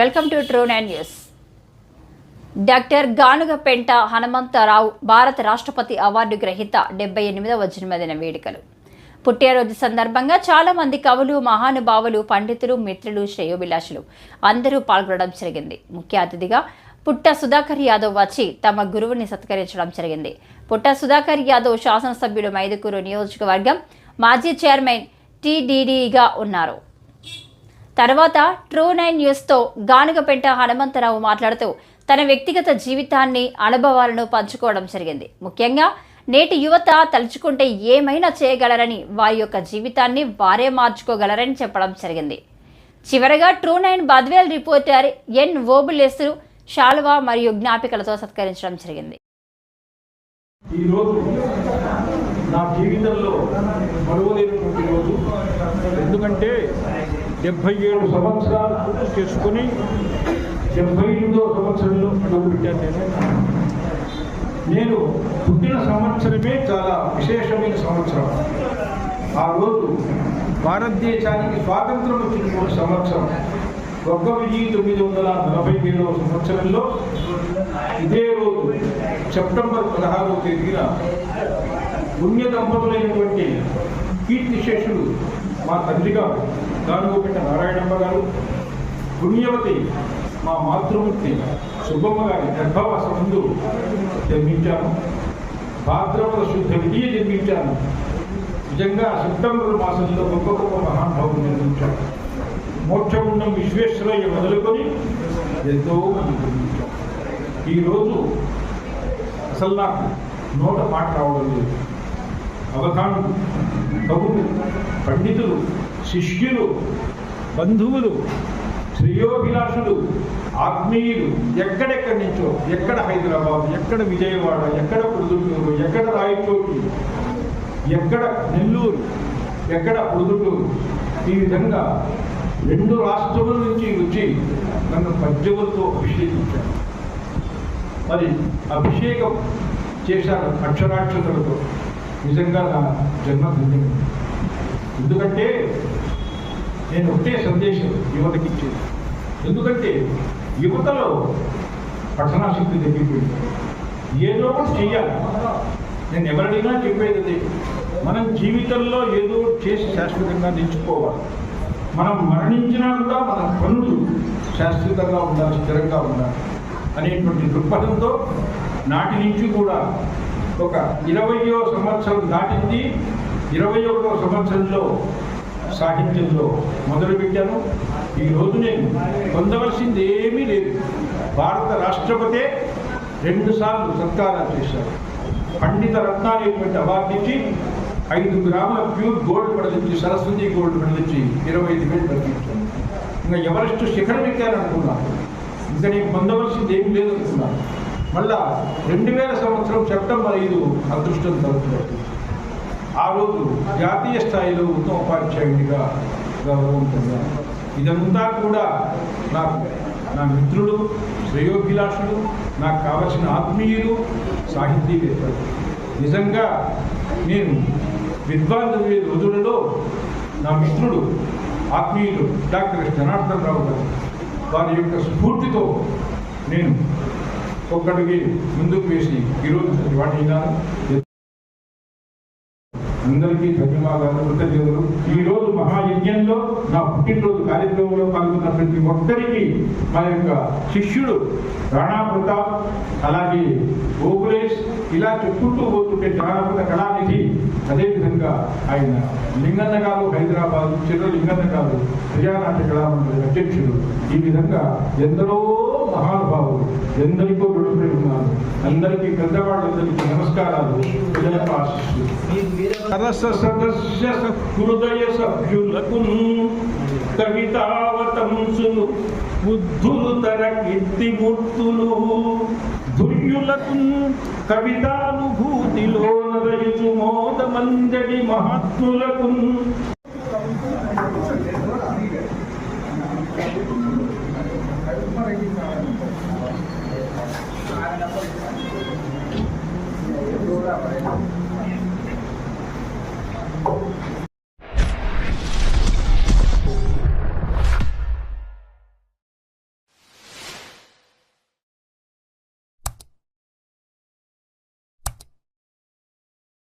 Welcome to true nine news. Doctor Ganugapenta Hanumantharao భారత రాష్ట్రపతి award గ్రహీత డెబ్బై ఎనిమిదవ జన్మదిన వేడుకలు. పుట్టినరోజు సందర్భంగా చాలామంది కవులు మహానుభావులు పండితులు మిత్రులు శ్రేయోభిలాషులు అందరూ పాల్గొనడం జరిగింది. ముఖ్య అతిథిగా పుట్ట సుధాకర్ యాదవ్ వచ్చి తమ గురువుని సత్కరించడం జరిగింది. పుట్ట సుధాకర్ యాదవ్ శాసనసభ్యుడు మైదుకూరు నియోజకవర్గం మాజీ చైర్మన్ టీడీడీగా ఉన్నారు. తర్వాత ట్రూ నైన్ న్యూస్తో గానుగపెంట హనుమంతరావు మాట్లాడుతూ తన వ్యక్తిగత జీవితాన్ని అనుభవాలను పంచుకోవడం జరిగింది. ముఖ్యంగా నేటి యువత తలుచుకుంటే ఏమైనా చేయగలరని వారి యొక్క జీవితాన్ని వారే మార్చుకోగలరని చెప్పడం జరిగింది. చివరగా true nine Badvel reporter N Obulesu శాలువా మరియు జ్ఞాపికలతో సత్కరించడం జరిగింది. నా జీవితంలో మరువలేనటువంటి రోజు. ఎందుకంటే డెబ్భై ఏడు సంవత్సరాలు పూర్తి చేసుకుని డెబ్భై ఎనిమిదో సంవత్సరంలో అడుగుపెట్టాను నేను. నేను పుట్టిన సంవత్సరమే చాలా విశేషమైన సంవత్సరం. ఆ రోజు భారతదేశానికి స్వాతంత్రం వచ్చినటువంటి సంవత్సరం. ఒక్క వెయ్యి తొమ్మిది వందల నలభై ఏడవ సంవత్సరంలో ఇదే రోజు సెప్టెంబర్ పదహారవ తేదీన పుణ్య దంపతులైనటువంటి కీర్తిశేషుడు మా తండ్రి గారు దానిగోపెట్ట నారాయణమ్మ గారు పుణ్యవతి మా మాతృమూర్తి సుబ్బమ్మ గారి గర్భవాస ముందు జన్మించాను భాద్రపద శుద్ధ విడియ జన్మించాను నిజంగా సెప్టెంబర్ మాసంలో గొప్ప గొప్ప మహానుభావులు నిర్మించాడు మోక్షగుండం విశ్వేశ్వరయ్య మొదలుకొని ఎంతో మంది ఈరోజు అసలు నాకు నోట మాట రావడం లేదు. అవధానులు కవులు పండితులు శిష్యులు బంధువులు శ్రేయోభిలాషులు ఆత్మీయులు ఎక్కడెక్కడి నుంచో ఎక్కడ హైదరాబాద్ ఎక్కడ విజయవాడ ఎక్కడ ప్రొద్దుటూరు ఎక్కడ రాయచోటి ఎక్కడ నెల్లూరు ఎక్కడ ప్రొద్దుటూరు ఈ విధంగా రెండు రాష్ట్రముల నుంచి వచ్చి నన్ను పద్యములతో అభిషేకించారు. మరి అభిషేకం చేశాను అక్షరాక్షతలతో. నిజంగా నా జన్మ ధన్యం ఎందుకంటే నేను ఒకటే సందేశం యువతకి ఇచ్చేది. ఎందుకంటే యువతలో పఠనాశక్తి తగ్గిపోయింది. ఏదో ఒకటి చెయ్యాలి. నేను ఎవరినైనా చెప్పేది అది. మనం జీవితంలో ఏదో చేసి శాశ్వతంగా నిలుచుకోవాలి మనం మరణించినా కూడా మన పనులు శాశ్వతంగా ఉండాలి స్థిరంగా ఉండాలి అనేటువంటి దృక్పథంతో నాటి నుంచి కూడా ఒక ఇరవయో సంవత్సరం దాటింది ఇరవై ఒకటో సంవత్సరంలో సాహిత్యంలో మొదలుపెట్టాను ఈరోజు నేను పొందవలసింది ఏమీ లేదు. భారత రాష్ట్రపతే రెండుసార్లు సత్కారాలు చేశారు. పండిత రత్నాలైనటువంటి అవార్డు ఇచ్చి ఐదు గ్రాముల ప్యూర్ గోల్డ్ మెడల్ ఇచ్చి సరస్వతి గోల్డ్ మెడల్ ఇచ్చి ఇరవై ఐదు వేలు ప్రకటించాను ఇంకా ఎవరెస్ట్ శిఖరం ఎక్కారనుకున్నాను. ఇంకా నేను పొందవలసింది ఏం లేదు అనుకున్నాను మళ్ళా రెండు వేల సంవత్సరం సెప్టెంబర్ ఐదు అదృష్టం తలుపుతుంది ఆ రోజు జాతీయ స్థాయిలో ఉత్తమ ఉపాధ్యాయుడిగా గౌరవం పొందాను. ఇదంతా కూడా నాకు నా మిత్రుడు శ్రేయోభిలాషులు నాకు కావలసిన ఆత్మీయులు సాహితీవేత్తలు. నిజంగా నేను విద్వాన్ చదివే రోజులలో నా మిత్రుడు ఆత్మీయులు డాక్టర్ జనార్దన్ రావు గారు వారి యొక్క స్ఫూర్తితో నేను ఒక్కటికి ముందుకు వేసి ఈరోజు వాటినాను అందరికీ ధన్యవాదాలు కృతజ్ఞతలు. ఈ రోజు మహాయజ్ఞంలో నా పుట్టినరోజు కార్యక్రమంలో పాల్గొన్న ప్రతి ఒక్కరికి మా యొక్క శిష్యుడు రాణా ప్రతాప్ అలాగే గోకులేష్ ఇలా చెప్పుకుంటూ పోతుంటే జానపద కళానిధి అదేవిధంగా ఆయన లింగన్న గారు హైదరాబాద్ చిరు లింగన్న గారు ప్రజానాట్య కళామండలి అధ్యక్షుడు. ఈ విధంగా ఎందరో మహానుభావులు ఎందరికో విడుపడి ఉన్నారు. అందరికీ పెద్దవాళ్ళందరికీ నమస్కారాలు. ప్రజలకు ఆశిస్తూ సరస సదస్య హృదయ సభ్యులకు కవితావతంసులు బుద్ధులు తర కీర్తిమూర్తులు. దుర్యులకు కవితానుభూతిలో నరయుచు మోదమందడి మహాత్ములకు Kailangan na po. Yung dura pa.